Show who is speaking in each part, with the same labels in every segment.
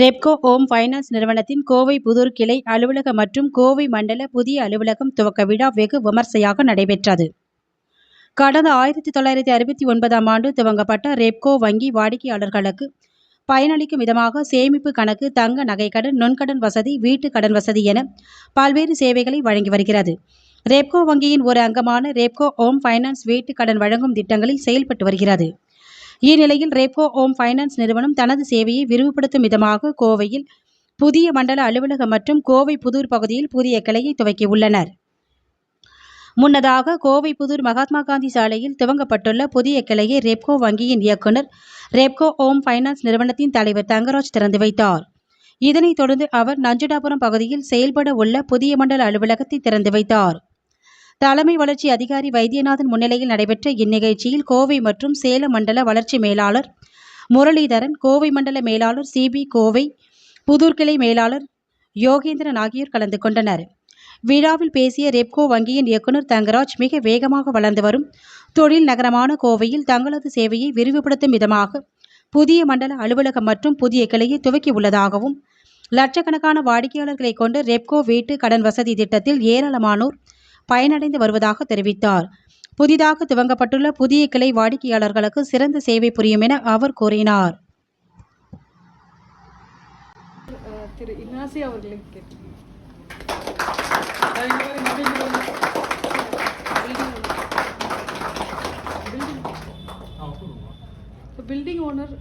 Speaker 1: Repco home finance நிறுவனத்தின் கோவை புதூர் கிளை அலுவலக மற்றும் கோவை மண்டல புதிய அலுவலகம் துவக்க விழா வெகு விமர்சையாக நடைபெற்றது. கடந்த ஆயிரத்தி தொள்ளாயிரத்தி அறுபத்தி ஒன்பதாம் ஆண்டு துவங்கப்பட்ட ரெப்கோ வங்கி வாடிக்கையாளர்களுக்கு பயனளிக்கும் விதமாக சேமிப்பு கணக்கு தங்க நகைக்கடன் நுண்கடன் வசதி வீட்டு கடன் வசதி என பல்வேறு சேவைகளை வழங்கி வருகிறது. ரெப்கோ வங்கியின் ஒரு அங்கமான ரெப்கோ ஹோம் ஃபைனான்ஸ் வீட்டு கடன் வழங்கும் திட்டங்களில் செயல்பட்டு வருகிறது. இந்நிலையில் ரெப்கோ ஹோம் ஃபைனான்ஸ் நிறுவனம் தனது சேவையை விரிவுபடுத்தும் விதமாக கோவையில் புதிய மண்டல அலுவலகம் மற்றும் கோவை புதூர் பகுதியில் புதிய கிளையை துவக்கியுள்ளனர். முன்னதாக கோவை புதூர் மகாத்மா காந்தி சாலையில் துவங்கப்பட்டுள்ள புதிய கிளையை ரெப்கோ வங்கியின் இயக்குனர் ரெப்கோ ஹோம் ஃபைனான்ஸ் நிறுவனத்தின் தலைவர் தங்கராஜ் திறந்து வைத்தார். இதனைத் தொடர்ந்து அவர் நஞ்சுடாபுரம் பகுதியில் செயல்பட உள்ள புதிய மண்டல அலுவலகத்தை திறந்து வைத்தார். தலைமை வளர்ச்சி அதிகாரி வைத்தியநாதன் முன்னிலையில் நடைபெற்ற இந்நிகழ்ச்சியில் கோவை மற்றும் சேலம் மண்டல வளர்ச்சி மேலாளர் முரளிதரன் கோவை மண்டல மேலாளர் சிபி கோவை புதூர்கிளை மேலாளர் யோகேந்திரன் ஆகியோர் கலந்து கொண்டனர். விழாவில் பேசிய ரெப்கோ வங்கியின் இயக்குநர் தங்கராஜ் மிக வேகமாக வளர்ந்து வரும் தொழில் நகரமான கோவையில் தங்களது சேவையை விரிவுபடுத்தும் விதமாக புதிய மண்டல அலுவலகம் மற்றும் புதிய கிளையை துவக்கியுள்ளதாகவும் லட்சக்கணக்கான வாடிக்கையாளர்களை கொண்டு ரெப்கோ வீட்டு கடன் வசதி திட்டத்தில் ஏராளமானோர் பயனடைந்து வருவதாக தெரிவித்தார். புதிதாக துவங்கப்பட்டுள்ள புதிய கிளை வாடிக்கையாளர்களுக்கு சிறந்த சேவை புரியும் என அவர் கூறினார்.
Speaker 2: பில்டிங் ஓனர்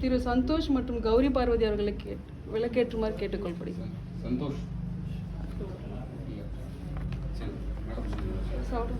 Speaker 2: திரு சந்தோஷ் மற்றும் கௌரி பார்வதி அவர்களுக்கு விளக்கேற்றுமாறு
Speaker 3: கேட்டுக்கொள்படுகிறார் சந்தோஷ்.
Speaker 2: ಸೌಡು